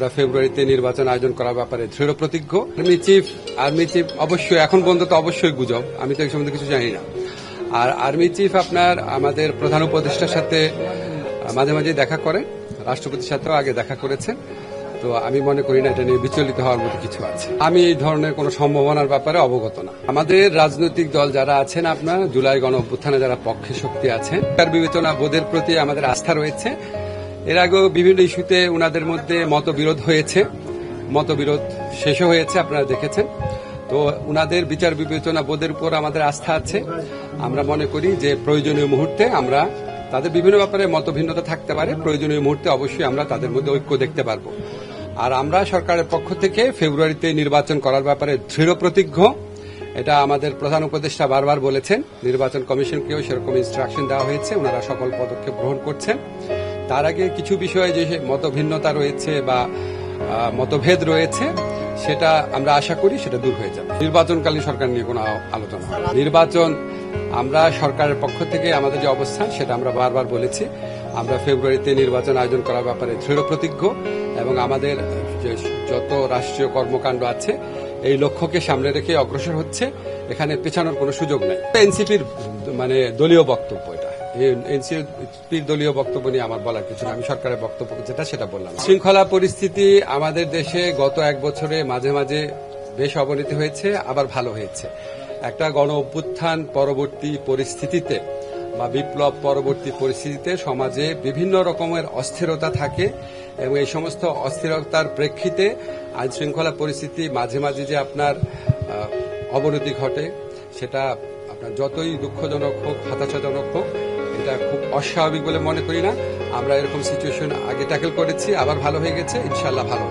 আমরা ফেব্রুয়ারিতে নির্বাচন আয়োজন করার ব্যাপারে দৃঢ় প্রতিজ্ঞ। আর্মি চিফ আর্মি চিফ অবশ্যই, এখন পর্যন্ত তো অবশ্যই গুজব। আমি তো এই সম্বন্ধে কিছু জানি না। আর আর্মি চিফ আপনার আমাদের প্রধান উপদেষ্টার সাথে মাঝে মাঝে দেখা করেন। রাষ্ট্রপতির সাথেও আগে দেখা করেছেন। তো আমি মনে করি না, এটা নিয়ে বিচলিত হওয়ার মতো কিছু আছে। আমি এই ধরনের কোনো সম্ভাবনার ব্যাপারে অবগত না। আমাদের রাজনৈতিক দল যারা আছেন আপনার, জুলাই গণ অভ্যুত্থানে যারা পক্ষে শক্তি আছেন, তার বিবেচনা বোধের প্রতি আমাদের আস্থা রয়েছে। এর আগেও বিভিন্ন ইস্যুতে ওনাদের মধ্যে মতবিরোধ হয়েছে। মতবিরোধ শেষও হয়েছে, আপনারা দেখেছেন। তো উনাদের বিচার বিবেচনা বোধের উপর আমাদের আস্থা আছে। আমরা মনে করি যে প্রয়োজনীয় মুহূর্তে আমরা তাদের বিভিন্ন ব্যাপারে মতভিন্নতা থাকতে পারে। প্রয়োজনীয় মুহূর্তে অবশ্যই আমরা তাদের মধ্যে ঐক্য দেখতে পারব। আর আমরা সরকারের পক্ষ থেকে ফেব্রুয়ারিতে নির্বাচন করার ব্যাপারে দৃঢ় প্রতিজ্ঞ। এটা আমাদের প্রধান উপদেষ্টা বারবার বলেছেন। নির্বাচন কমিশনকেও সেরকম ইনস্ট্রাকশন দেওয়া হয়েছে। ওনারা সকল পদক্ষেপ গ্রহণ করছেন। তার আগে কিছু বিষয়ে যে মতভিন্নতা রয়েছে বা মতভেদ রয়েছে সেটা আমরা আশা করি সেটা দূর হয়ে যাবে। নির্বাচনকালীন সরকার নিয়ে কোনো আলোচনা হয় নির্বাচন আমরা সরকারের পক্ষ থেকে আমাদের যে অবস্থান সেটা আমরা বারবার বলেছি। আমরা ফেব্রুয়ারিতে নির্বাচন আয়োজন করার ব্যাপারে দৃঢ় প্রতিজ্ঞ এবং আমাদের যে যত রাষ্ট্রীয় কর্মকাণ্ড আছে এই লক্ষ্যকে সামনে রেখে অগ্রসর হচ্ছে। এখানে পেছানোর কোনো সুযোগ নেই। এনসিপির মানে দলীয় বক্তব্য এটা। এনসিপির দলীয় বক্তব্য নিয়ে আমার বলার কিছু আমি সরকারের বক্তব্য যেটা সেটা বললাম। শৃঙ্খলা পরিস্থিতি আমাদের দেশে গত এক বছরে মাঝে মাঝে বেশ অবনতি হয়েছে, আবার ভালো হয়েছে। একটা গণ অভ্যুত্থান পরবর্তী পরিস্থিতিতে বা বিপ্লব পরবর্তী পরিস্থিতিতে সমাজে বিভিন্ন রকমের অস্থিরতা থাকে এবং এই সমস্ত অস্থিরতার প্রেক্ষিতে আইন শৃঙ্খলা পরিস্থিতি মাঝে মাঝে যে আপনার অবনতি ঘটে, সেটা আপনার যতই দুঃখজনক হোক, হতাশাজনক হোক এটা খুব অস্বাভাবিক বলে মনে করি না। আমরা এরকম সিচুয়েশন আগে ট্যাকেল করেছি, আবার ভালো হয়ে গেছে ইনশাল্লাহ ভালো